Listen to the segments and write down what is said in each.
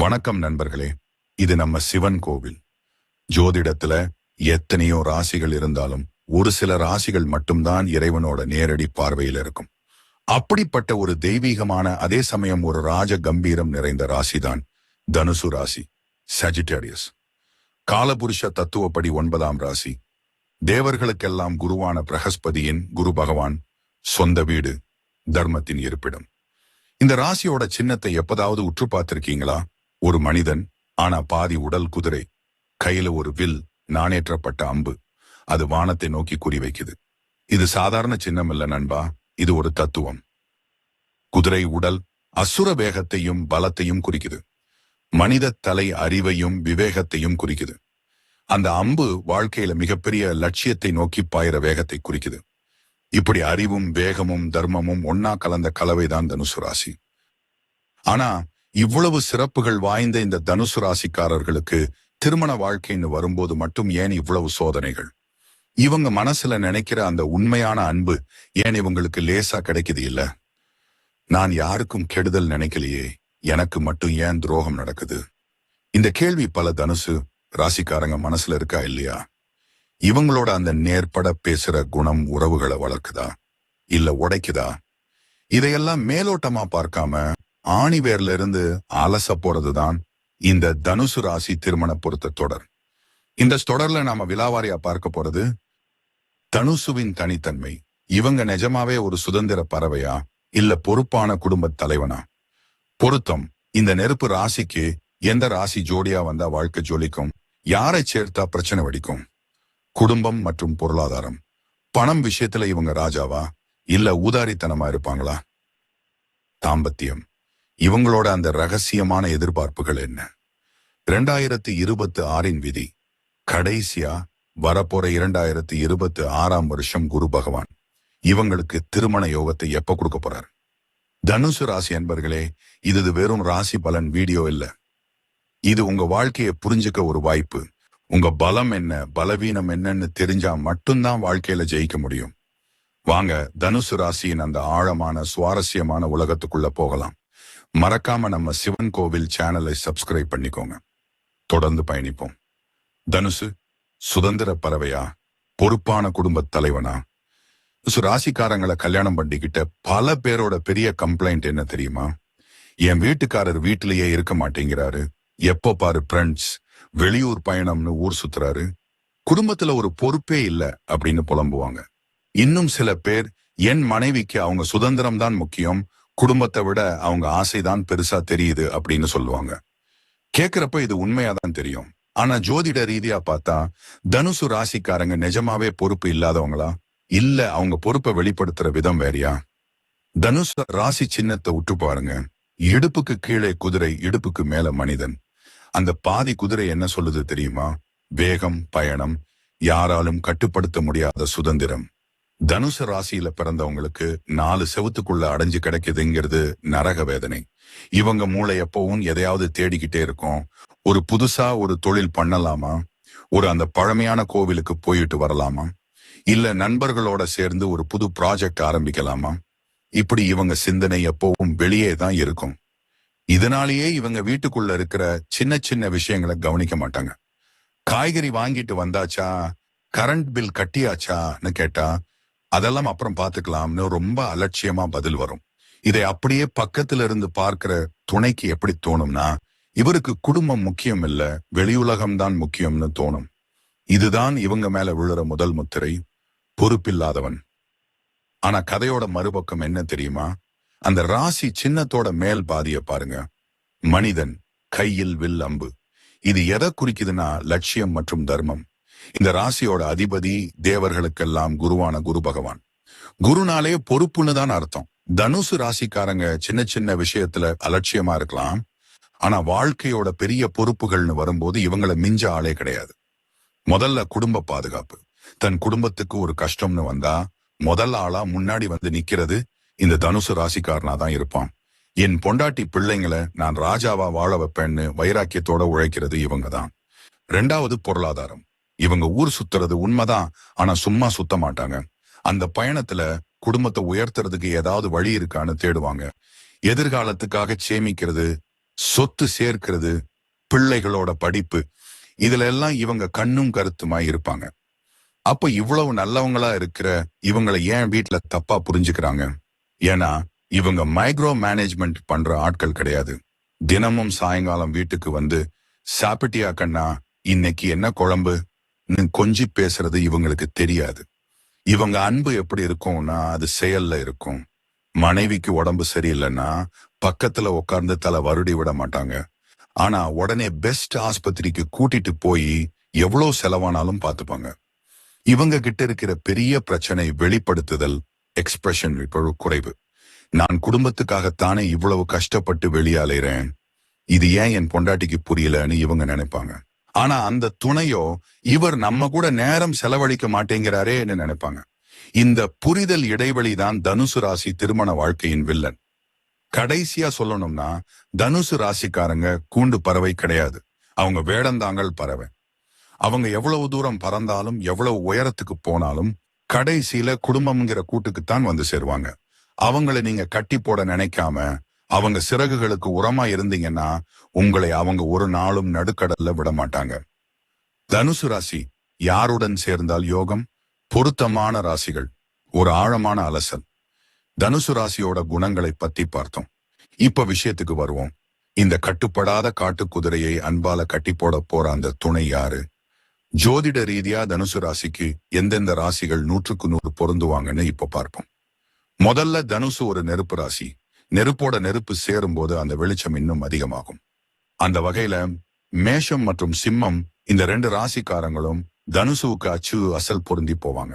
வணக்கம் நண்பர்களே. இது நம்ம சிவன் கோவில். ஜோதிடத்துல எத்தனையோ ராசிகள் இருந்தாலும் ஒரு சில ராசிகள் மட்டும்தான் இறைவனோட நேரடி பார்வையில் இருக்கும். அப்படிப்பட்ட ஒரு தெய்வீகமான அதே சமயம் ஒரு ராஜ கம்பீரம் நிறைந்த ராசிதான் தனுசு ராசி சஜிட்டேரியஸ் காலபுருஷ தத்துவப்படி ஒன்பதாம் ராசி. தேவர்களுக்கெல்லாம் குருவான பிரகஸ்பதியின் குரு பகவான் சொந்த வீடு தர்மத்தின் இருப்பிடம். இந்த ராசியோட சின்னத்தை எப்பதாவது உற்று பார்த்திருக்கீங்களா? ஒரு மனிதன் ஆனா பாதி உடல் குதிரை கையில ஒரு வில் நாணேற்றப்பட்ட அம்பு அது வானத்தை நோக்கி குறிவைக்குது இது சாதாரண சின்னம் இல்ல நண்பா இது ஒரு தத்துவம். குதிரை உடல் அசுர வேகத்தையும் பலத்தையும் குறிக்குது. மனித தலை அறிவையும் விவேகத்தையும் குறிக்குது. அந்த அம்பு வாழ்க்கையில மிகப்பெரிய லட்சியத்தை நோக்கி பாயிற வேகத்தை குறிக்குது. இப்படி அறிவும் வேகமும் தர்மமும் ஒன்னா கலந்த கலவைதான் தனுசு ராசி. ஆனா இவ்வளவு சிறப்புகள் வாய்ந்த இந்த தனுசு ராசிக்காரர்களுக்கு திருமண வாழ்க்கைன்னு வரும்போது மட்டும் ஏன் இவ்வளவு சோதனைகள்? இவங்க மனசுல நினைக்கிற அந்த உண்மையான அன்பு ஏன் இவங்களுக்கு லேசா கிடைக்குது இல்ல? நான் யாருக்கும் கெடுதல் நினைக்கலையே எனக்கு மட்டும் ஏன் துரோகம் நடக்குது? இந்த கேள்வி பல தனுசு ராசிக்காரங்க மனசுல இருக்கா இல்லையா? இவங்களோட அந்த நேர்பட பேசுற குணம் உறவுகளை வளர்க்குதா? இல்ல உடைக்குதா? இதையெல்லாம் மேலோட்டமா பார்க்காம ஆணிவேர்ல இருந்து அலச போறதுதான் இந்த தனுசு ராசி திருமண பொருத்த தொடர். இந்த தொடர்ல நாம விலாவாரியா பார்க்க போறது தனுசுவின் தனித்தன்மை. இவங்க நிஜமாவே ஒரு சுதந்திர பறவையா இல்ல பொறுப்பான குடும்ப தலைவனா? பொருத்தம் இந்த நெருப்பு ராசிக்கு எந்த ராசி ஜோடியா வந்தா வாழ்க்கை ஜொலிக்கும்? யாரை சேர்த்தா பிரச்சனை வெடிக்கும்? குடும்பம் மற்றும் பொருளாதாரம். பணம் விஷயத்துல இவங்க ராஜாவா? இல்ல ஊதாரித்தனமா இருப்பாங்களா? தாம்பத்தியம். இவங்களோட அந்த ரகசியமான எதிர்பார்ப்புகள் என்ன? இரண்டாயிரத்தி இருபத்தி ஆறின் விதி. கடைசியா வரப்போற இரண்டாயிரத்தி இருபத்தி ஆறாம் வருஷம் குரு பகவான் இவங்களுக்கு திருமண யோகத்தை எப்ப கொடுக்க போறார்? தனுசு ராசி அன்பர்களே இது வெறும் ராசி பலன் வீடியோ இல்ல. இது உங்க வாழ்க்கையை புரிஞ்சுக்க ஒரு வாய்ப்பு. உங்க பலம் என்ன பலவீனம் என்னன்னு தெரிஞ்சா மட்டும்தான் வாழ்க்கையில ஜெயிக்க முடியும். வாங்க தனுசு ராசியின் அந்த ஆழமான சுவாரஸ்யமான உலகத்துக்குள்ள போகலாம். மறக்காம நம்ம சிவன் கோவில் சேனலை சப்ஸ்கிரைப் பண்ணிக்கோங்க. தொடர்ந்து பயணிப்போம். தனுசு சுதந்திர பறவையா பொறுப்பான குடும்ப தலைவனா? சு ராசிக்காரங்களை கல்யாணம் பண்ணிக்கிட்ட பல பேரோட பெரிய கம்ப்ளைண்ட் என்ன தெரியுமா? என் வீட்டுக்காரர் வீட்டிலேயே இருக்க மாட்டேங்கிறாரு. எப்போ பாரு ஃப்ரெண்ட்ஸ் வெளியூர் பயணம்னு ஊர் சுத்துறாரு. குடும்பத்துல ஒரு பொறுப்பே இல்லை அப்படின்னு புலம்புவாங்க. இன்னும் சில பேர் என் மனைவிக்கு அவங்க சுதந்திரம் தான் முக்கியம் குடும்பத்தை விட அவங்க ஆசைதான் பெருசா தெரியுது அப்படின்னு சொல்லுவாங்க. கேக்குறப்ப இது உண்மையாதான் தெரியும். ஆனா ஜோதிட ரீதியா பார்த்தா தனுசு ராசிக்காரங்க நிஜமாவே பொறுப்பு இல்லாதவங்களா? இல்ல அவங்க பொறுப்பை வெளிப்படுத்துற விதம் வேறயா? தனுஷ ராசி சின்னத்தை விட்டு பாருங்க. இடுப்புக்கு கீழே குதிரை இடுப்புக்கு மேல மனிதன். அந்த பாதி குதிரை என்ன சொல்லுது தெரியுமா? வேகம் பயணம் யாராலும் கட்டுப்படுத்த முடியாத சுதந்திரம். தனுசு ராசியில பிறந்தவங்களுக்கு நாலு செவத்துக்குள்ள அடைஞ்சு கிடைக்குதுங்கிறது நரக வேதனை. இவங்க மூளை எப்பவும் எதையாவது தேடிக்கிட்டே இருக்கும். ஒரு புதுசா ஒரு தொழில் பண்ணலாமா? ஒரு அந்த பழமையான கோவிலுக்கு போயிட்டு வரலாமா? இல்ல நண்பர்களோட சேர்ந்து ஒரு புது ப்ராஜெக்ட் ஆரம்பிக்கலாமா? இப்படி இவங்க சிந்தனை எப்பவும் வெளியே தான் இருக்கும். இதனாலேயே இவங்க வீட்டுக்குள்ள இருக்கிற சின்ன சின்ன விஷயங்களை கவனிக்க மாட்டாங்க. காய்கறி வாங்கிட்டு வந்தாச்சா? கரண்ட் பில் கட்டியாச்சான்னு கேட்டா அதெல்லாம் அப்புறம் பாத்துக்கலாம்னு ரொம்ப அலட்சியமா பதில் வரும். இதை அப்படியே பக்கத்துல இருந்து பார்க்கிற துணைக்கு எப்படி தோணும்னா இவருக்கு குடும்பம் முக்கியம் இல்ல வெளியுலகம் தான் முக்கியம்னு தோணும். இதுதான் இவங்க மேல விழுற முதல் முத்திரை பொறுப்பில்லாதவன். ஆனா கதையோட மறுபக்கம் என்ன தெரியுமா? அந்த ராசி சின்னத்தோட மேல் பாதிய பாருங்க. மனிதன் கையில் வில் அம்பு. இது எதை குறிக்குதுன்னா லட்சியம் மற்றும் தர்மம். இந்த ராசியோட அதிபதி தேவர்களுக்கெல்லாம் குருவான குரு பகவான். குருனாலே பொறுப்புன்னு தான் அர்த்தம். தனுசு ராசிக்காரங்க சின்ன சின்ன விஷயத்துல அலட்சியமா இருக்கலாம். ஆனா வாழ்க்கையோட பெரிய பொறுப்புகள்னு வரும்போது இவங்கள மிஞ்ச ஆளே கிடையாது. முதல்ல குடும்ப பாதுகாப்பு. தன் குடும்பத்துக்கு ஒரு கஷ்டம்னு வந்தா முதல் ஆளா முன்னாடி வந்து நிக்கிறது இந்த தனுசு ராசிக்காரனா தான் இருப்பான். என் பொண்டாட்டி பிள்ளைங்களை நான் ராஜாவா வாழ வைப்பேன்னு வைராக்கியத்தோட உழைக்கிறது இவங்க தான். ரெண்டாவது பொருளாதாரம். இவங்க ஊர் சுத்துறது உண்மைதான் ஆனா சும்மா சுத்த மாட்டாங்க. அந்த பயணத்துல குடும்பத்தை உயர்த்துறதுக்கு ஏதாவது வழி இருக்கான்னு தேடுவாங்க. எதிர்காலத்துக்காக சேமிக்கிறது சொத்து சேர்க்கிறது பிள்ளைகளோட படிப்பு இதுல எல்லாம் இவங்க கண்ணும் கருத்துமா இருப்பாங்க. அப்ப இவ்வளவு நல்லவங்களா இருக்கிற இவங்களை ஏன் வீட்டுல தப்பா புரிஞ்சுக்கிறாங்க? ஏன்னா இவங்க மைக்ரோ மேனேஜ்மெண்ட் பண்ற ஆட்கள் கிடையாது. தினமும் சாயங்காலம் வீட்டுக்கு வந்து சாப்பிட்டியா கண்ணா? இன்னைக்கு என்ன குழம்பு? கொஞ்சி பேசுறது இவங்களுக்கு தெரியாது. இவங்க அன்பு எப்படி இருக்கும்னா அது செயல்ல இருக்கும். மனைவிக்கு உடம்பு சரியில்லைன்னா பக்கத்துல உட்கார்ந்து தலை வருடி விட மாட்டாங்க. ஆனா உடனே பெஸ்ட் ஆஸ்பத்திரிக்கு கூட்டிட்டு போய் எவ்வளவு செலவானாலும் பார்த்துப்பாங்க இவங்க கிட்ட இருக்கிற பெரிய பிரச்சனை வெளிப்படுத்துதல் எக்ஸ்பிரஷன் குறைவு. நான் குடும்பத்துக்காகத்தானே இவ்வளவு கஷ்டப்பட்டு வெளியாலேறேன் இது ஏன் என் பொண்டாட்டிக்கு புரியலன்னு இவங்க நினைப்பாங்க. ஆனா அந்த துணையோ இவர் நம்ம கூட நேரம் செலவழிக்க மாட்டேங்கிறாரேன்னு நினைப்பாங்க. இந்த புரிதல் இடைவெளி தான் தனுசு ராசி திருமண வாழ்க்கையின் வில்லன். கடைசியா சொல்லணும்னா தனுசு ராசிக்காரங்க கூண்டு பறவை கிடையாது. அவங்க வேடந்தாங்கள் பறவை. அவங்க எவ்வளவு தூரம் பறந்தாலும் எவ்வளவு உயரத்துக்கு போனாலும் கடைசியில குடும்பம்ங்கிற கூட்டுக்குத்தான் வந்து சேருவாங்க. அவங்கள நீங்க கட்டி போட நினைக்காம அவங்க சிறகுகளுக்கு உரமா இருந்தீங்கன்னா உங்களை அவங்க ஒரு நாளும் நடுக்கடல்ல விட மாட்டாங்க தனுசு ராசி யாருடன் சேர்ந்தால் யோகம்? பொருத்தமான ராசிகள் ஒரு ஆழமான அலசல். தனுசு ராசியோட குணங்களை பத்தி பார்த்தோம். இப்ப விஷயத்துக்கு வருவோம். இந்த கட்டுப்படாத காட்டு குதிரையை அன்பால கட்டி போட போற அந்த துணை யாரு? ஜோதிட ரீதியா தனுசு ராசிக்கு எந்தெந்த ராசிகள் நூற்றுக்கு நூறு பொருந்துவாங்கன்னு இப்ப பார்ப்போம். முதல்ல தனுசு ஒரு நெருப்பு ராசி. நெருப்போட நெருப்பு சேரும் போது அந்த வெளிச்சம் இன்னும் அதிகமாகும். அந்த வகையில மேஷம் மற்றும் சிம்மம் இந்த ரெண்டு ராசிக்காரங்களும் தனுசுவுக்கு அச்சு அசல் பொருந்தி போவாங்க.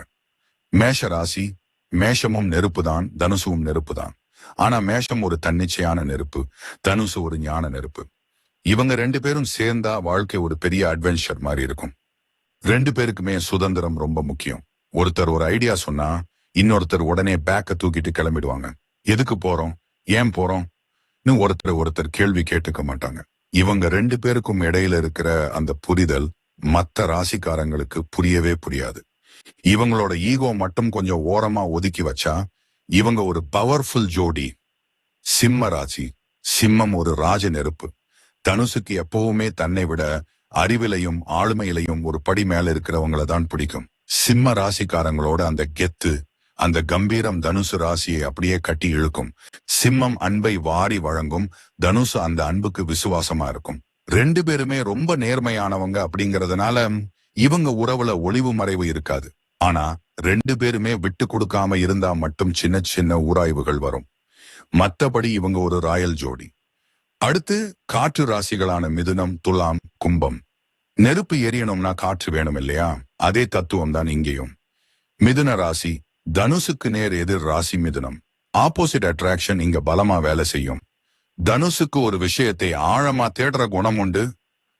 மேஷ ராசி மேஷமும் நெருப்பு தான் தனுசுவும் நெருப்பு தான் ஆனா மேஷம் ஒரு தன்னிச்சையான நெருப்பு தனுசு ஒரு ஞான நெருப்பு. இவங்க ரெண்டு பேரும் சேர்ந்தா வாழ்க்கை ஒரு பெரிய அட்வென்ச்சர் மாதிரி இருக்கும். ரெண்டு பேருக்குமே சுதந்திரம் ரொம்ப முக்கியம். ஒருத்தர் ஒரு ஐடியா சொன்னா இன்னொருத்தர் உடனே பேக்க தூக்கிட்டு கிளம்பிடுவாங்க. எதுக்கு போறோம்? ஏன் போறோம்னு ஒருத்தர் ஒருத்தர் கேள்வி கேட்டுக்க மாட்டாங்க. இவங்க ரெண்டு பேருக்கும் இடையில இருக்கிற அந்த புரிதல் மத்த ராசிக்காரங்களுக்கு புரியவே புரியாது. இவங்களோட ஈகோ மட்டும் கொஞ்சம் ஓரமா ஒதுக்கி வச்சா இவங்க ஒரு பவர்ஃபுல் ஜோடி. சிம்ம ராசி. சிம்மம் ஒரு ராஜ நெருப்பு. தனுசுக்கு எப்பவுமே தன்னை விட அறிவிலையும் ஆளுமையிலையும் ஒரு படி மேல இருக்கிறவங்கள தான் பிடிக்கும். சிம்ம ராசிக்காரங்களோட அந்த கெத்து அந்த கம்பீரம் தனுசு ராசியை அப்படியே கட்டி இழுக்கும். சிம்மம் அன்பை வாரி வழங்கும். தனுசு அந்த அன்புக்கு விசுவாசமா இருக்கும். ரெண்டு பேருமே ரொம்ப நேர்மையானவங்க அப்படிங்கறதுனால இவங்க உறவுல ஒளிவு மறைவு இருக்காது. ஆனா ரெண்டு பேருமே விட்டு கொடுக்காம இருந்தா மட்டும் சின்ன சின்ன ஊராய்வுகள் வரும். மத்தபடி இவங்க ஒரு ராயல் ஜோடி. அடுத்து காற்று ராசிகளான மிதுனம் துலாம் கும்பம். நெருப்பு எரியணும்னா காற்று வேணும் இல்லையா? அதே தத்துவம் தான் இங்கேயும். மிதுன ராசி தனுசுக்கு நேர் எதிர் ராசி மிதுனம். ஆப்போசிட் அட்ராக்ஷன் இங்க பலமா வேலை செய்யும். தனுசுக்கு ஒரு விஷயத்தை ஆழமா தேடுற குணம் உண்டு.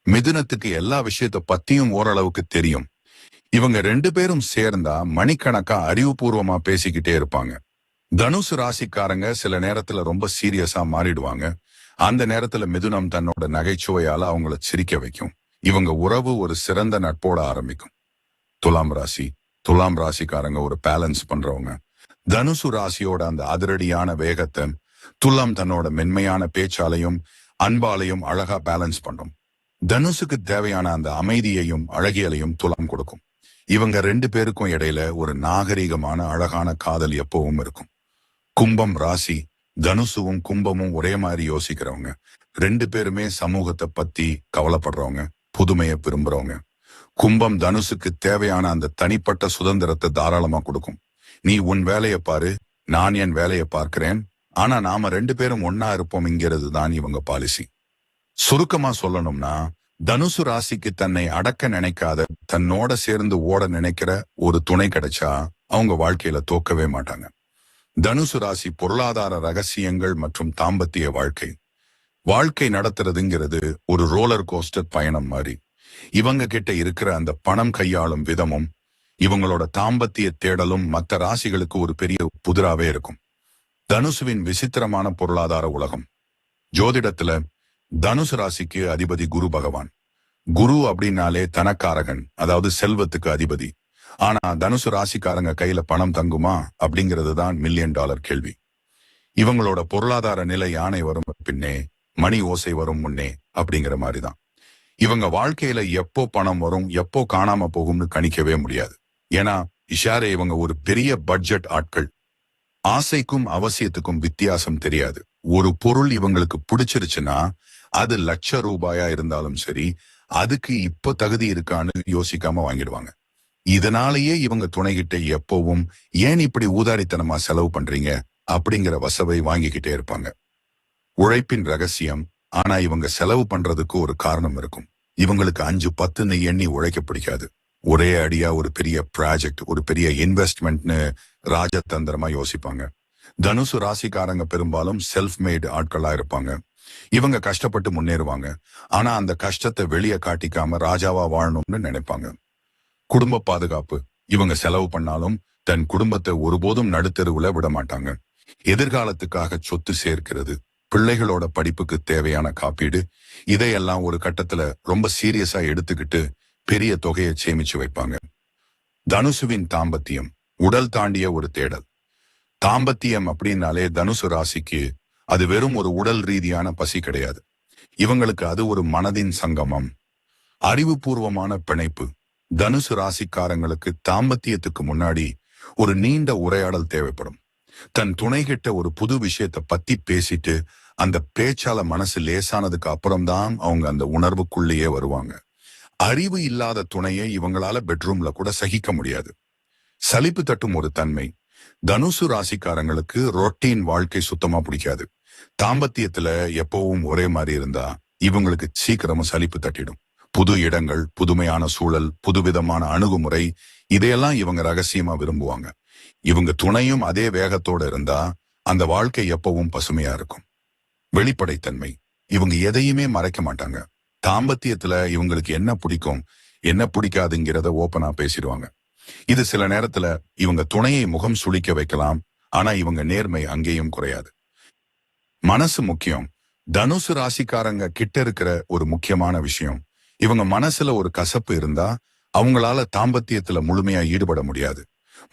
மிதுனத்துக்கு எல்லா விஷயத்த பத்தியும் ஓரளவுக்கு தெரியும். இவங்க ரெண்டு பேரும் சேர்ந்தா மணிக்கணக்கா அறிவுபூர்வமா பேசிக்கிட்டே இருப்பாங்க. தனுசு ராசிக்காரங்க சில நேரத்துல ரொம்ப சீரியஸா மாறிடுவாங்க. அந்த நேரத்துல மிதுனம் தன்னோட நகைச்சுவையால அவங்கள சிரிக்க வைக்கும். இவங்க உறவு ஒரு சிறந்த நட்போட ஆரம்பிக்கும். துலாம் ராசி. துலாம் ராசிக்காரங்க ஒரு பேலன்ஸ் பண்றவங்க. தனுசு ராசியோட அந்த அதிரடியான வேகத்தை துலாம் தன்னோட மென்மையான பேச்சாலையும் அன்பாலையும் அழகா பேலன்ஸ் பண்ணும். தனுசுக்கு தேவையான அந்த அமைதியையும் அழகியலையும் துலாம் கொடுக்கும். இவங்க ரெண்டு பேருக்கும் இடையில ஒரு நாகரீகமான அழகான காதல் எப்பவும் இருக்கும். கும்பம் ராசி தனுசுவும் கும்பமும் ஒரே மாதிரி யோசிக்கிறவங்க. ரெண்டு பேருமே சமூகத்தை பத்தி கவலைப்படுறவங்க புதுமையை விரும்புறவங்க. கும்பம் தனுசுக்கு தேவையான அந்த தனிப்பட்ட சுதந்திரத்தை தாராளமா கொடுக்கும். நீ உன் வேலையை பாரு நான் என் வேலையை பார்க்கிறேன். ஆனா நாம ரெண்டு பேரும் ஒன்னா இருப்போம்ங்கிறது தான் இவங்க பாலிசி சுருக்கமா சொல்லணும்னா தனுசு ராசிக்கு தன்னை அடக்க நினைக்காத தன்னோட சேர்ந்து ஓட நினைக்கிற ஒரு துணை கிடைச்சா அவங்க வாழ்க்கையில தோக்கவே மாட்டாங்க. தனுசு ராசி பொருளாதார ரகசியங்கள் மற்றும் தாம்பத்திய வாழ்க்கை. வாழ்க்கை நடத்துறதுங்கிறது ஒரு ரோலர் கோஸ்டர் பயணம் மாதிரி. இவங்க கிட்ட இருக்கிற அந்த பணம் கையாளும் விதமும் இவங்களோட தாம்பத்திய தேடலும் மற்ற ராசிகளுக்கு ஒரு பெரிய புதிராவே இருக்கும். தனுசுவின் விசித்திரமான பொருளாதார உலகம். ஜோதிடத்துல தனுசு ராசிக்கு அதிபதி குரு பகவான். குரு அப்படின்னாலே தனக்காரகன் அதாவது செல்வத்துக்கு அதிபதி. ஆனா தனுசு ராசிக்காரங்க கையில பணம் தங்குமா அப்படிங்கிறது தான் மில்லியன் டாலர் கேள்வி. இவங்களோட பொருளாதார நிலை யானை வரும் பின்னே மணி ஓசை வரும் முன்னே அப்படிங்கிற மாதிரிதான் இவங்க வாழ்க்கையில எப்போ பணம் வரும் எப்போ காணாம போகும்னு கணிக்கவே முடியாது. ஏன்னா இஷாரே இவங்க ஒரு பெரிய பட்ஜெட் ஆட்கள். ஆசைக்கும் அவசியத்துக்கும் வித்தியாசம் தெரியாது. ஒரு பொருள் இவங்களுக்கு பிடிச்சிருச்சுன்னா அது லட்ச ரூபாயா இருந்தாலும் சரி அதுக்கு இப்ப தகுதி இருக்கான்னு யோசிக்காம வாங்கிடுவாங்க. இதனாலேயே இவங்க துணைகிட்ட எப்பவும் ஏன் இப்படி ஊதாரித்தனமா செலவு பண்றீங்க? அப்படிங்கிற வசவை வாங்கிக்கிட்டே இருப்பாங்க. உழைப்பின் ரகசியம் ஆனா இவங்க செலவு பண்றதுக்கு ஒரு காரணம் இருக்கும். இவங்களுக்கு அஞ்சு பத்துன்னு எண்ணி உழைக்க பிடிக்காது. ஒரே அடியா ஒரு பெரிய ப்ராஜெக்ட் ஒரு பெரிய இன்வெஸ்ட்மெண்ட்னு ராஜதந்திரமா யோசிப்பாங்க. தனுசு ராசிக்காரங்க பெரும்பாலும் செல்ஃப் மேட் ஆட்களா இருப்பாங்க. இவங்க கஷ்டப்பட்டு முன்னேறுவாங்க. ஆனா அந்த கஷ்டத்தை வெளியே காட்டிக்காம ராஜாவா வாழணும்னு நினைப்பாங்க. குடும்ப பாதுகாப்பு. இவங்க செலவு பண்ணாலும் தன் குடும்பத்தை ஒருபோதும் நடுத்தெருவுல விட மாட்டாங்க. எதிர்காலத்துக்காக சொத்து சேர்க்கிறது. பிள்ளைகளோட படிப்புக்கு தேவையான காப்பீடு இதையெல்லாம் ஒரு கட்டத்துல ரொம்ப சீரியஸா எடுத்துக்கிட்டு பெரிய தொகையை சேமிச்சு வைப்பாங்க. தனுசுவின் தாம்பத்தியம் உடல் தாண்டிய ஒரு தேடல். தாம்பத்தியம் அப்படின்னாலே தனுசு ராசிக்கு அது வெறும் ஒரு உடல் ரீதியான பசி கிடையாது. இவங்களுக்கு அது ஒரு மனதின் சங்கமம். அறிவுபூர்வமான பிணைப்பு. தனுசு ராசிக்காரங்களுக்கு தாம்பத்தியத்துக்கு முன்னாடி ஒரு நீண்ட உரையாடல் தேவைப்படும். தன் துணை கிட்ட ஒரு புது விஷயத்தை பத்தி பேசிட்டு அந்த பேச்சால மனசு லேசானதுக்கு அப்புறம்தான் அவங்க அந்த உணர்வுக்குள்ளேயே வருவாங்க. அறிவு இல்லாத துணையை இவங்களால பெட்ரூம்ல கூட சகிக்க முடியாது. சலிப்பு தட்டும் ஒரு தன்மை. தனுசு ராசிக்காரங்களுக்கு ரொட்டீன் வாழ்க்கை சுத்தமா பிடிக்காது. தாம்பத்தியத்துல எப்பவும் ஒரே மாதிரி இருந்தா இவங்களுக்கு சீக்கிரமா சலிப்பு தட்டிடும். புது இடங்கள் புதுமையான சூழல் புதுவிதமான அணுகுமுறை இதையெல்லாம் இவங்க ரகசியமா விரும்புவாங்க. இவங்க துணையும் அதே வேகத்தோட இருந்தா அந்த வாழ்க்கை எப்பவும் பசுமையா இருக்கும். வெளிப்படைத்தன்மை. இவங்க எதையுமே மறைக்க மாட்டாங்க. தாம்பத்தியத்துல இவங்களுக்கு என்ன பிடிக்கும் என்ன பிடிக்காதுங்கிறத ஓப்பனா பேசிடுவாங்க. இது சில நேரத்துல இவங்க துணையை முகம் சுளிக்க வைக்கலாம் ஆனா இவங்க நேர்மை அங்கேயும் குறையாது. மனசு முக்கியம். தனுசு ராசிக்காரங்க கிட்ட இருக்கிற ஒரு முக்கியமான விஷயம். இவங்க மனசுல ஒரு கசப்பு இருந்தா அவங்களால தாம்பத்தியத்துல முழுமையா ஈடுபட முடியாது.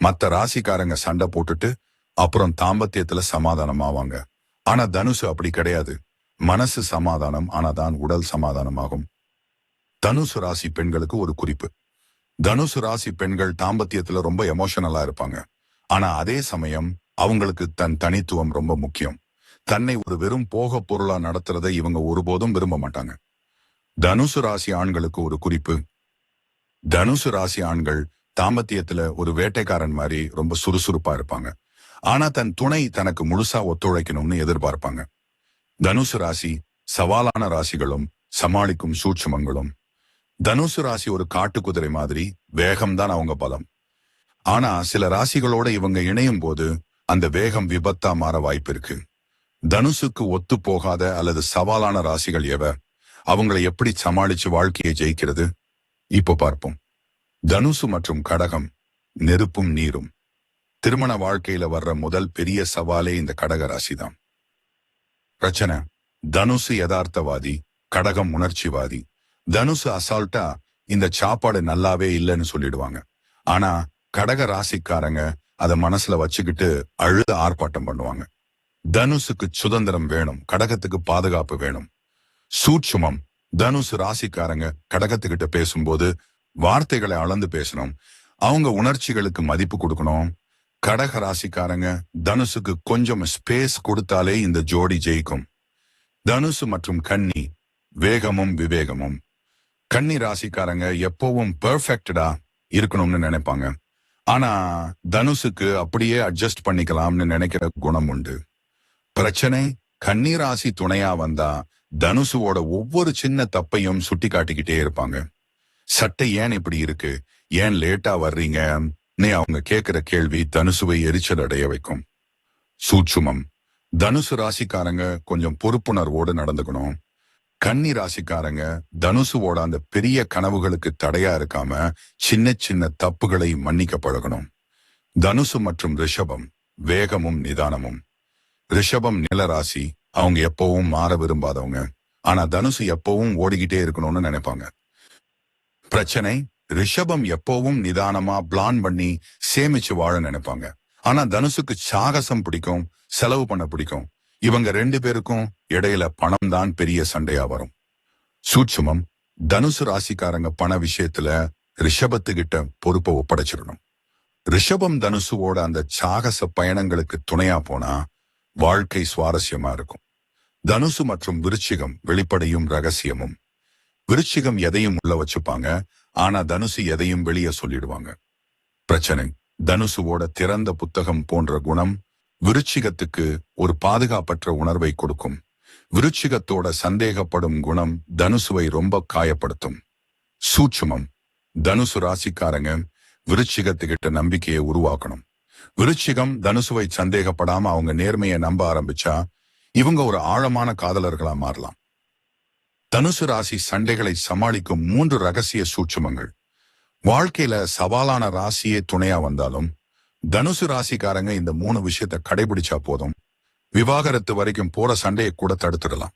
மத்த ராசிக்காரங்க சண்டை போட்டுட்டு அப்புறம் தாம்பத்தியத்துல சமாதானமாவாங்க. ஆனா தனுசு அப்படி கிடையாது. மனசு சமாதானம் ஆனாதான் உடல் சமாதானமாகும். தனுசு ராசி பெண்களுக்கு ஒரு குறிப்பு. தனுசு ராசி பெண்கள் தாம்பத்தியத்துல ரொம்ப எமோஷனலா இருப்பாங்க. ஆனா அதே சமயம் அவங்களுக்கு தன் தனித்துவம் ரொம்ப முக்கியம். தன்னை ஒரு வெறும் போக பொருளா நடத்துறதை இவங்க ஒருபோதும் விரும்ப மாட்டாங்க. தனுசு ராசி ஆண்களுக்கு ஒரு குறிப்பு. தனுசு ராசி ஆண்கள் தாம்பத்தியத்துல ஒரு வேட்டைக்காரன் மாதிரி ரொம்ப சுறுசுறுப்பா இருப்பாங்க. ஆனா தன் துணை தனக்கு முழுசா ஒத்துழைக்கணும்னு எதிர்பார்ப்பாங்க. தனுசு ராசி சவாலான ராசிகளும் சமாளிக்கும் சூட்சுமங்களும். தனுசு ராசி ஒரு காட்டு குதிரை மாதிரி வேகம்தான் அவங்க பலம். ஆனா சில ராசிகளோட இவங்க இணையும் போது அந்த வேகம் விபத்தா மாற வாய்ப்பு இருக்கு. தனுசுக்கு ஒத்து போகாத அல்லது சவாலான ராசிகள் எவ? அவங்களை எப்படி சமாளிச்சு வாழ்க்கையை ஜெயிக்கிறது? இப்போ பார்ப்போம். தனுசு மற்றும் கடகம் நெருப்பும் நீரும். திருமண வாழ்க்கையில வர்ற முதல் பெரிய சவாலே இந்த கடக ராசி தான் பிரச்சனை தனுசு யதார்த்தவாதி கடகம் உணர்ச்சிவாதி. தனுசு அசால்ட்டா இந்த சாப்பாடு நல்லாவே இல்லைன்னு சொல்லிடுவாங்க. ஆனா கடக ராசிக்காரங்க அதை மனசுல வச்சுக்கிட்டு அழுத ஆர்ப்பாட்டம் பண்ணுவாங்க. தனுசுக்கு சுதந்திரம் வேணும் கடகத்துக்கு பாதுகாப்பு வேணும். சூட்சுமம் தனுசு ராசிக்காரங்க கடகத்துக்கிட்ட பேசும்போது வார்த்தைகளை அளந்து பேசணும். அவங்க உணர்ச்சிகளுக்கு மதிப்பு கொடுக்கணும். கடக ராசிக்காரங்க தனுசுக்கு கொஞ்சம் ஸ்பேஸ் கொடுத்தாலே இந்த ஜோடி ஜெயிக்கும். தனுசு மற்றும் கன்னி வேகமும் விவேகமும். கன்னி ராசிக்காரங்க எப்பவும் பெர்ஃபெக்டடா இருக்கணும்னு நினைப்பாங்க. ஆனா தனுசுக்கு அப்படியே அட்ஜஸ்ட் பண்ணிக்கலாம்னு நினைக்கிற குணம் உண்டு. பிரச்சனை கன்னி ராசி துணையா வந்தா தனுசுவோட ஒவ்வொரு சின்ன தப்பையும் சுட்டி காட்டிக்கிட்டே இருப்பாங்க. சட்டை ஏன் இப்படி இருக்கு? ஏன் லேட்டா வர்றீங்க? நீ அவங்க கேக்குற கேள்வி தனுசுவை எரிச்சல் அடைய வைக்கும். சூட்சுமம். தனுசு ராசிக்காரங்க கொஞ்சம் பொறுப்புணர்வோடு நடந்துக்கணும். கன்னி ராசிக்காரங்க தனுசுவோட அந்த பெரிய கனவுகளுக்கு தடையா இருக்காம சின்ன சின்ன தப்புகளை மன்னிக்க பழகணும். தனுசு மற்றும் ரிஷபம் வேகமும் நிதானமும். ரிஷபம் நில ராசி அவங்க எப்பவும் மாற விரும்பாதவங்க. ஆனா தனுசு எப்பவும் ஓடிக்கிட்டே இருக்கணும்னு நினைப்பாங்க. பிரச்சனை ரிஷபம் எப்பவும் நிதானமா பிளான் பண்ணி சேமிச்சு வாழ நினைப்பாங்க. ஆனா தனுசுக்கு சாகசம் பிடிக்கும் செலவு பண்ண பிடிக்கும். இவங்க ரெண்டு பேருக்கும் இடையில பணம் தான் பெரிய சண்டையா வரும். சூட்சுமம் தனுசு ராசிக்காரங்க பண விஷயத்துல ரிஷபத்துக்கிட்ட பொறுப்பை ஒப்படைச்சிடணும். ரிஷபம் தனுசுவோட அந்த சாகச பயணங்களுக்கு துணையா போனா வாழ்க்கை சுவாரஸ்யமா இருக்கும். தனுசு மற்றும் விருச்சிகம் வெளிப்படையும் ரகசியமும். விருச்சிகம் எதையும் உள்ள வச்சுப்பாங்க ஆனா தனுசு எதையும் வெளியே சொல்லிடுவாங்க. பிரச்சனை. தனுசுவோட திறந்த புத்தகம் போன்ற குணம் விருச்சிகத்துக்கு ஒரு பாதுகாப்பற்ற உணர்வை கொடுக்கும். விருச்சிகத்தோட சந்தேகப்படும் குணம் தனுசுவை ரொம்ப காயப்படுத்தும். சூட்சுமம். தனுசு ராசிக்காரங்க விருச்சிகத்துக்கிட்ட நம்பிக்கையை உருவாக்கணும். விருச்சிகம் தனுசுவை சந்தேகப்படாம அவங்க நேர்மையை நம்ப ஆரம்பிச்சா இவங்க ஒரு ஆழமான காதலர்களா மாறலாம். தனுசு ராசி சண்டைகளை சமாளிக்கும் மூன்று ரகசிய சூட்சுமங்கள். வாழ்க்கையில சவாலான ராசியே துணையா வந்தாலும் தனுசு ராசிக்காரங்க இந்த மூணு விஷயத்த கடைபிடிச்சா போதும். விவாகரத்து வரைக்கும் போற சண்டையை கூட தடுத்துடலாம்.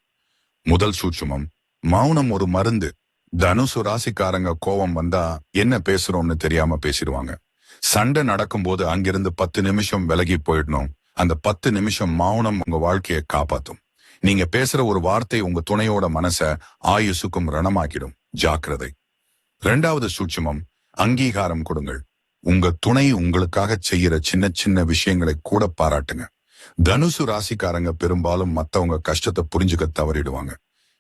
முதல் சூட்சுமம் மௌனம் ஒரு மருந்து. தனுசு ராசிக்காரங்க கோபம் வந்தா என்ன பேசுறோம்னு தெரியாம பேசிடுவாங்க. சண்டை நடக்கும்போது அங்கிருந்து பத்து நிமிஷம் விலகி போயிடணும். அந்த பத்து நிமிஷம் மௌனம் உங்க வாழ்க்கையை காப்பாத்தும். நீங்க பேசுற ஒரு வார்த்தை உங்க துணையோட மனச ஆயுசுக்கும் ரணமாக்கிடும். ஜாக்கிரதை. இரண்டாவது சூட்சுமம் அங்கீகாரம் கொடுங்கள். உங்க துணை உங்களுக்காக செய்யற சின்ன சின்ன விஷயங்களை கூட பாராட்டுங்க. தனுசு ராசிக்காரங்க பெரும்பாலும் மத்தவங்க கஷ்டத்தை புரிஞ்சுக்க தவறிடுவாங்க.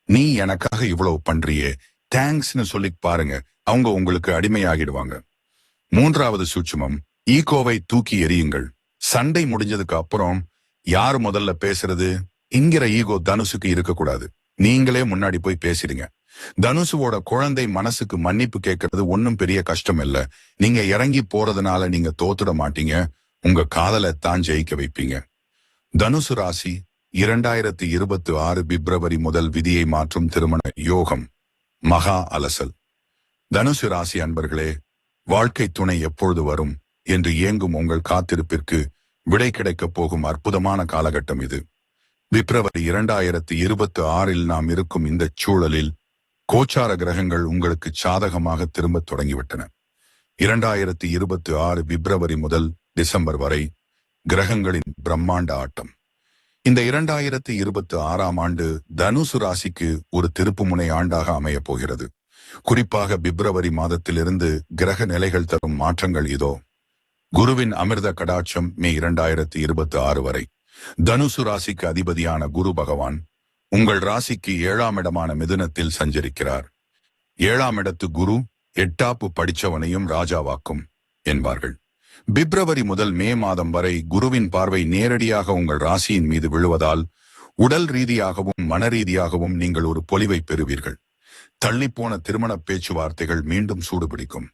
நீ எனக்காக இவ்வளவு பண்றியே தேங்க்ஸ்னு சொல்லி பாருங்க அவங்க உங்களுக்கு அடிமையாகிடுவாங்க. மூன்றாவது சூட்சுமம் ஈகோவை தூக்கி எறியுங்கள். சண்டை முடிஞ்சதுக்கு அப்புறம் யார் முதல்ல பேசுறது? என்கிற ஈகோ தனுசுக்கு இருக்கக்கூடாது. நீங்களே முன்னாடி போய் பேசிடுங்க. தனுசுவோட குழந்தை மனசுக்கு மன்னிப்பு கேட்கறது ஒன்னும் பெரிய கஷ்டம் இல்ல. நீங்க இறங்கி போறதுனால நீங்க தோத்துட மாட்டீங்க. உங்க காதலை தான் ஜெயிக்க வைப்பீங்க. தனுசு ராசி இரண்டாயிரத்தி இருபத்தி ஆறு பிப்ரவரி முதல் விதியை மாற்றும் திருமண யோகம். மகா அலசல். தனுசு ராசி அன்பர்களே வாழ்க்கை துணை எப்பொழுது வரும்? என்று இயங்கும் உங்கள் காத்திருப்பிற்கு விடை கிடைக்கப் போகும் அற்புதமான காலகட்டம் இது. பிப்ரவரி இரண்டாயிரத்தி இருபத்தி ஆறில் நாம் இருக்கும் இந்த சூழலில் கோச்சார கிரகங்கள் உங்களுக்கு சாதகமாக திரும்ப தொடங்கிவிட்டன. இரண்டாயிரத்தி இருபத்தி ஆறு பிப்ரவரி முதல் டிசம்பர் வரை கிரகங்களின் பிரம்மாண்ட ஆட்டம். இந்த இரண்டாயிரத்தி இருபத்தி ஆறாம் ஆண்டு தனுசு ராசிக்கு ஒரு திருப்புமுனை ஆண்டாக அமையப் போகிறது. குறிப்பாக பிப்ரவரி மாதத்திலிருந்து கிரக நிலைகள் தரும் மாற்றங்கள் இதோ. குருவின் அமிர்த கடாட்சம் மே இரண்டாயிரத்தி இருபத்தி ஆறு வரை. தனுசு ராசிக்கு அதிபதியான குரு பகவான் உங்கள் ராசிக்கு ஏழாம் இடமான மிதுனத்தில் சஞ்சரிக்கிறார். ஏழாம் இடத்து குரு எட்டாப்பு படிச்சவனையும் ராஜாவாக்கும் என்பார்கள். பிப்ரவரி முதல் மே மாதம் வரை குருவின் பார்வை நேரடியாக உங்கள் ராசியின் மீது விழுவதால் உடல் ரீதியாகவும் மன ரீதியாகவும் நீங்கள் ஒரு பொலிவை பெறுவீர்கள். தள்ளிப்போன திருமண பேச்சுவார்த்தைகள் மீண்டும் சூடுபிடிக்கும்.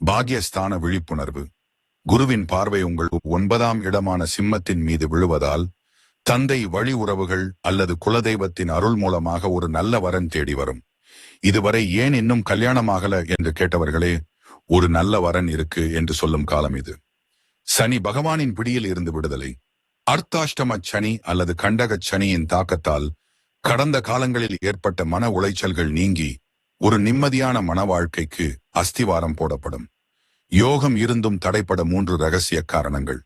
பாகியஸ்தான விழிப்புணர்வு. குருவின் பார்வை உங்கள் ஒன்பதாம் இடமான சிம்மத்தின் மீது விழுவதால் தந்தை வழி உறவுகள் அல்லது குலதெய்வத்தின் அருள் மூலமாக ஒரு நல்ல வரன் தேடி வரும். இதுவரை ஏன் இன்னும் கல்யாணமாகல என்று கேட்டவர்களே ஒரு நல்ல வரன் இருக்கு என்று சொல்லும் காலம் இது. சனி பகவானின் பிடியில் இருந்து விடுதலை. அர்த்தாஷ்டம சனி அல்லது கண்டக சனியின் தாக்கத்தால் கடந்த காலங்களில் ஏற்பட்ட மன உளைச்சல்கள் நீங்கி ஒரு நிம்மதியான மன வாழ்க்கைக்கு அஸ்திவாரம் போடப்படும். யோகம் இருந்தும் தடைப்பட மூன்று ரகசிய காரணங்கள்.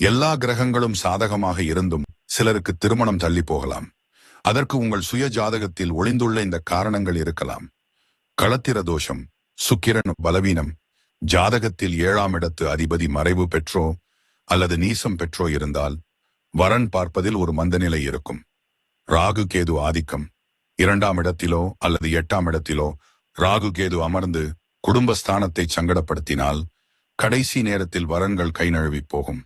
எல்லா கிரகங்களும் சாதகமாக இருந்தும் சிலருக்கு திருமணம் தள்ளி போகலாம். அதற்கு உங்கள் சுய ஜாதகத்தில் ஒளிந்துள்ள இந்த காரணங்கள் இருக்கலாம். களத்திர தோஷம் சுக்கிரன் பலவீனம் ஜாதகத்தில் ஏழாம் இடத்து அதிபதி மறைவு பெற்றோ அல்லது நீசம் பெற்றோ இருந்தால் வரன் பார்ப்பதில் ஒரு மந்தநிலை இருக்கும். ராகு கேது ஆதிக்கம் இரண்டாம் இடத்திலோ அல்லது எட்டாம் இடத்திலோ ராகு கேது அமர்ந்து குடும்பஸ்தானத்தை சங்கடப்படுத்தினால் கடைசி நேரத்தில் வரன்கள் கை நழுவி போகும்.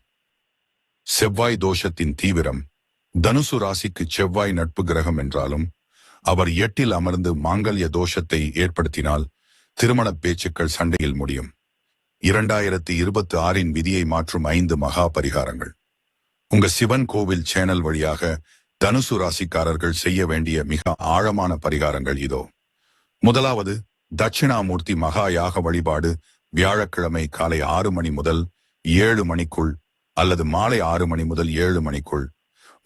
செவ்வாய் தோஷத்தின் தீவிரம் தனுசு ராசிக்கு செவ்வாய் நட்பு கிரகம் என்றாலும் அவர் எட்டில் அமர்ந்து மாங்கல்ய தோஷத்தை ஏற்படுத்தினால் திருமண பேச்சுக்கள் சண்டையில் முடியும். இரண்டாயிரத்தி இருபத்தி ஆறின் விதியை மாற்றும் ஐந்து மகா பரிகாரங்கள். உங்க சிவன் கோவில் சேனல் வழியாக தனுசு ராசிக்காரர்கள் செய்ய வேண்டிய மிக ஆழமான பரிகாரங்கள் இதோ. முதலாவது தட்சிணாமூர்த்தி மகா யாக வழிபாடு வியாழக்கிழமை காலை ஆறு மணி முதல் ஏழு மணிக்குள் அல்லது மாலை ஆறு மணி முதல் ஏழு மணிக்குள்.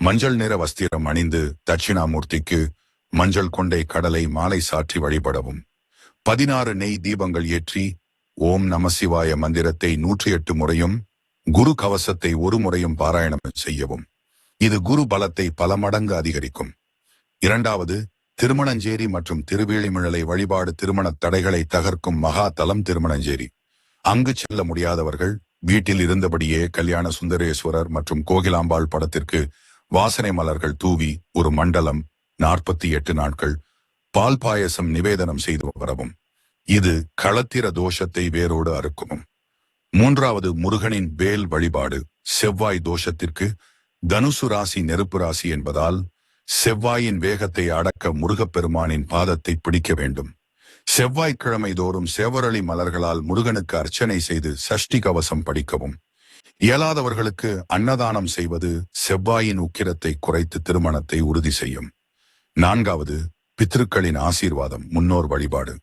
மஞ்சள் நிற வஸ்திரம் அணிந்து தட்சிணாமூர்த்திக்கு மஞ்சள் கொண்டை கடலை மாலை சாற்றி வழிபடவும். பதினாறு நெய் தீபங்கள் ஏற்றி ஓம் நமசிவாய மந்திரத்தை நூற்றி எட்டு முறையும் குரு கவசத்தை ஒரு முறையும் பாராயணம் செய்யவும். இது குரு பலத்தை பல மடங்கு அதிகரிக்கும். இரண்டாவது திருமணஞ்சேரி மற்றும் திருவேலிமிழலை வழிபாடு திருமண தடைகளை தகர்க்கும் மகா தலம் திருமணஞ்சேரி. அங்கு செல்ல முடியாதவர்கள் வீட்டில் இருந்தபடியே கல்யாண சுந்தரேஸ்வரர் மற்றும் கோகிலாம்பாள் படத்திற்கு வாசனை மலர்கள் தூவி ஒரு மண்டலம் நாற்பத்தி எட்டு நாட்கள் பால் பாயசம் நிவேதனம் செய்து வரவும். இது களத்திர தோஷத்தை வேரோடு அறுக்கும் மூன்றாவது முருகனின் வேல் வழிபாடு செவ்வாய் தோஷத்திற்கு தனுசு ராசி நெருப்பு ராசி என்பதால் செவ்வாயின் வேகத்தை அடக்க முருகப்பெருமானின் பாதத்தை பிடிக்க வேண்டும். செவ்வாய்க்கிழமை தோறும் சேவரளி மலர்களால் முருகனுக்கு அர்ச்சனை செய்து சஷ்டி கவசம் படிக்கவும். இயலாதவர்களுக்கு அன்னதானம் செய்வது செவ்வாயின் உக்கிரத்தை குறைத்து திருமணத்தை உறுதி செய்யும். நான்காவது பித்ருக்களின் ஆசீர்வாதம் முன்னோர் வழிபாடு.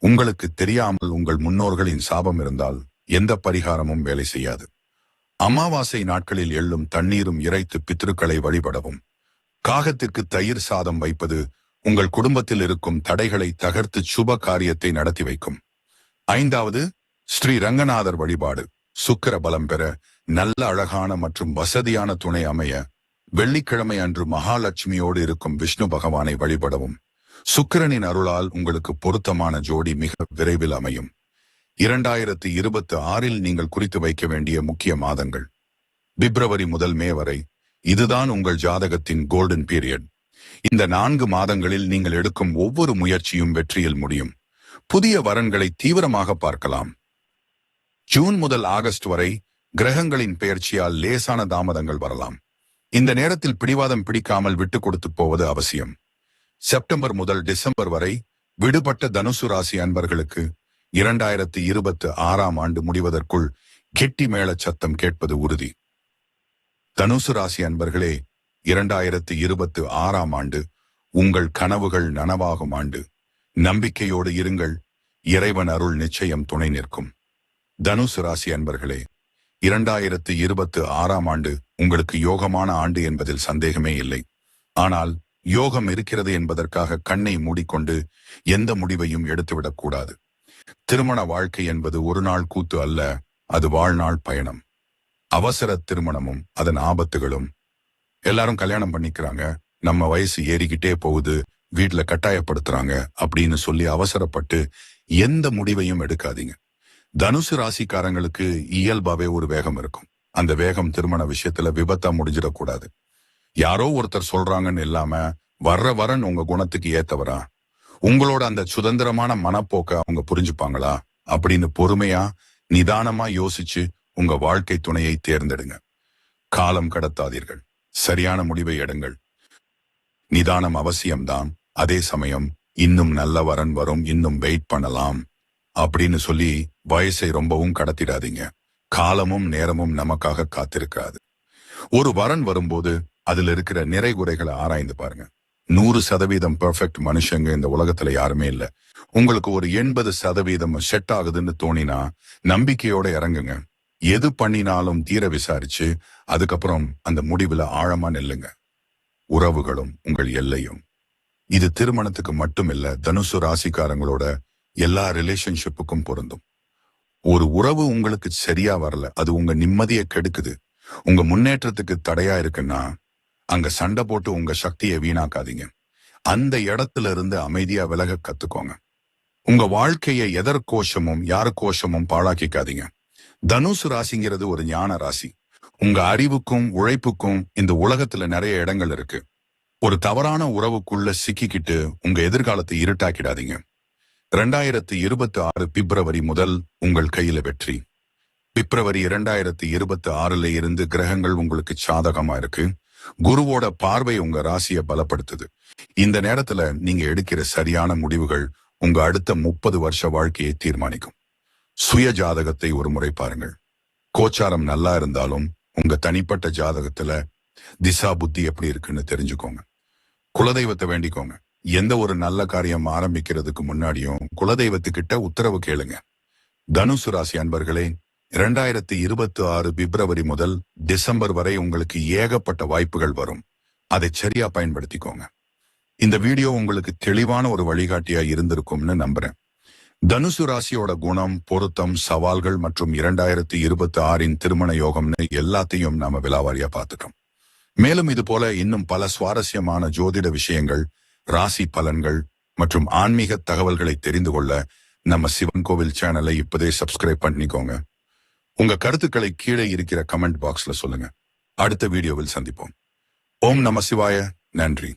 உங்களுக்கு தெரியாமல் உங்கள் முன்னோர்களின் சாபம் இருந்தால் எந்த பரிகாரமும் வேலை செய்யாது. அமாவாசை நாட்களில் எள்ளும் தண்ணீரும் இறைத்து பித்ருக்களை வழிபடவும். காகத்திற்கு தயிர் சாதம் வைப்பது உங்கள் குடும்பத்தில் இருக்கும் தடைகளை தகர்த்து சுப காரியத்தை நடத்தி வைக்கும். ஐந்தாவது ஸ்ரீ ரங்கநாதர் வழிபாடு. சுக்கிர பலம் பெற நல்ல அழகான மற்றும் வசதியான துணை அமைய வெள்ளிக்கிழமை அன்று மகாலட்சுமியோடு இருக்கும் விஷ்ணு பகவானை வழிபடவும். சுக்கிரனின் அருளால் உங்களுக்கு பொருத்தமான ஜோடி மிக விரைவில் அமையும். இரண்டாயிரத்தி இருபத்தி ஆறில் நீங்கள் குறித்து வைக்க வேண்டிய முக்கிய மாதங்கள். பிப்ரவரி முதல் மே வரை இதுதான் உங்கள் ஜாதகத்தின் கோல்டன் பீரியட் இந்த நான்கு மாதங்களில் நீங்கள் எடுக்கும் ஒவ்வொரு முயற்சியும் வெற்றியில் முடியும். புதிய வரன்களை தீவிரமாக பார்க்கலாம். ஜூன் முதல் ஆகஸ்ட் வரை கிரகங்களின் பெயர்ச்சியால் லேசான தாமதங்கள் வரலாம். இந்த நேரத்தில் பிடிவாதம் பிடிக்காமல் விட்டு கொடுத்து போவது அவசியம். செப்டம்பர் முதல் டிசம்பர் வரை விடுபட்ட தனுசு ராசி அன்பர்களுக்கு இரண்டாயிரத்தி இருபத்து ஆறாம் ஆண்டு முடிவதற்குள் கெட்டி மேள சத்தம் கேட்பது உறுதி. தனுசு ராசி அன்பர்களே இரண்டாயிரத்தி இருபத்து ஆறாம் ஆண்டு உங்கள் கனவுகள் நனவாகும் ஆண்டு. நம்பிக்கையோடு இருங்கள் இறைவன் அருள் நிச்சயம் துணை நிற்கும். தனுசு ராசி அன்பர்களே இரண்டாயிரத்து இருபத்து ஆறாம் ஆண்டு உங்களுக்கு யோகமான ஆண்டு என்பதில் சந்தேகமே இல்லை. ஆனால் யோகம் இருக்கிறது என்பதற்காக கண்ணை மூடிக்கொண்டு எந்த முடிவையும் எடுத்துவிடக் கூடாது திருமண வாழ்க்கை என்பது ஒரு நாள் கூத்து அல்ல அது வாழ்நாள் பயணம். அவசர திருமணமும் அதன் ஆபத்துகளும். எல்லாரும் கல்யாணம் பண்ணிக்கிறாங்க. நம்ம வயசு ஏறிக்கிட்டே போகுது. வீட்டுல கட்டாயப்படுத்துறாங்க அப்படின்னு சொல்லி அவசரப்பட்டு எந்த முடிவையும் எடுக்காதீங்க. தனுசு ராசிக்காரங்களுக்கு இயல்பாவே ஒரு வேகம் இருக்கும். அந்த வேகம் திருமண விஷயத்துல விபத்தா முடிஞ்சிடக்கூடாது. யாரோ ஒருத்தர் சொல்றாங்கன்னு இல்லாம வர்ற வரன் உங்க குணத்துக்கு ஏத்தவரா? உங்களோட அந்த சுதந்திரமான மனப்போக்க அவங்க புரிஞ்சுப்பாங்களா? அப்படின்னு பொறுமையா நிதானமா யோசிச்சு உங்க வாழ்க்கை துணையை தேர்ந்தெடுங்க. காலம் கடத்தாதீர்கள். சரியான முடிவை எடுங்கள். நிதானம் அவசியம்தான். அதே சமயம் இன்னும் நல்ல வரன் வரும் இன்னும் வெயிட் பண்ணலாம் அப்படின்னு சொல்லி வயசை ரொம்பவும் கடத்திடாதீங்க. காலமும் நேரமும் நமக்காக காத்திருக்காது. ஒரு வரன் வரும்போது அதுல இருக்கிற நிறை குறைகளை ஆராய்ந்து பாருங்க. நூறு சதவீதம் பெர்ஃபெக்ட் மனுஷங்க இந்த உலகத்துல யாருமே இல்ல. உங்களுக்கு ஒரு எண்பது சதவீதம் செட் ஆகுதுன்னு தோணினா நம்பிக்கையோட இறங்குங்க. எது பண்ணினாலும் தீர விசாரிச்சு அதுக்கப்புறம் அந்த முடிவுல ஆழமா நெல்லுங்க. உறவுகளும் உங்கள் எல்லையும். இது திருமணத்துக்கு மட்டும் இல்ல தனுசு ராசிக்காரங்களோட எல்லா ரிலேஷன்ஷிப்புக்கும் பொருந்தும். ஒரு உறவு உங்களுக்கு சரியா வரல அது உங்க நிம்மதியை கெடுக்குது. உங்க முன்னேற்றத்துக்கு தடையா இருக்குன்னா அங்க சண்டை போட்டு உங்க சக்தியை வீணாக்காதீங்க. அந்த இடத்துல இருந்து அமைதியா விலக கத்துக்கோங்க. உங்க வாழ்க்கையை எதற்கோஷமும் யாரு யார் கோஷமும் பாழாக்கிக்காதீங்க. தனுசு ராசிங்கிறது ஒரு ஞான ராசி. உங்க அறிவுக்கும் உழைப்புக்கும் இந்த உலகத்துல நிறைய இடங்கள் இருக்கு. ஒரு தவறான உறவுக்குள்ள சிக்கிக்கிட்டு உங்க எதிர்காலத்தை இருட்டாக்கிடாதீங்க. ரெண்டாயிரத்தி இருபத்தி ஆறு பிப்ரவரி முதல் உங்கள் கையில வெற்றி. பிப்ரவரி இரண்டாயிரத்தி இருபத்தி ஆறுல இருந்து கிரகங்கள் உங்களுக்கு சாதகமா இருக்கு. குருவோட பார்வை உங்க ராசியை பலப்படுத்துது. இந்த நேரத்துல நீங்க எடுக்கிற சரியான முடிவுகள் உங்க அடுத்த முப்பது வருஷ வாழ்க்கையை தீர்மானிக்கும். சுய ஜாதகத்தை ஒரு முறை பாருங்கள். கோச்சாரம் நல்லா இருந்தாலும் உங்க தனிப்பட்ட ஜாதகத்துல திசா புத்தி எப்படி இருக்குன்னு தெரிஞ்சுக்கோங்க. குலதெய்வத்தை வேண்டிக்கோங்க. எந்த ஒரு நல்ல காரியம் ஆரம்பிக்கிறதுக்கு முன்னாடியும் குலதெய்வத்துக்கிட்ட உத்தரவு கேளுங்க. தனுசு ராசி அன்பர்களே இரண்டாயிரத்தி இருபத்தி ஆறு பிப்ரவரி முதல் டிசம்பர் வரை உங்களுக்கு ஏகப்பட்ட வாய்ப்புகள் வரும். அதை சரியா பயன்படுத்திக்கோங்க. இந்த வீடியோ உங்களுக்கு தெளிவான ஒரு வழிகாட்டியா இருந்திருக்கும்னு நம்புறேன். தனுசு ராசியோட குணம் பொருத்தம் சவால்கள் மற்றும் இரண்டாயிரத்தி இருபத்தி ஆறின் திருமண யோகம்னு எல்லாத்தையும் நாம விலாவாரியா பார்த்துட்டோம் மேலும் இது போல இன்னும் பல சுவாரஸ்யமான ஜோதிட விஷயங்கள் ராசி பலன்கள் மற்றும் ஆன்மீக தகவல்களை தெரிந்து கொள்ள நம்ம சிவன் கோவில் சேனலை இப்போதே சப்ஸ்கிரைப் பண்ணிக்கோங்க. உங்க கருத்துக்களை கீழே இருக்கிற கமெண்ட் பாக்ஸ்ல சொல்லுங்க. அடுத்த வீடியோவில் சந்திப்போம். ஓம் நம சிவாய. நன்றி.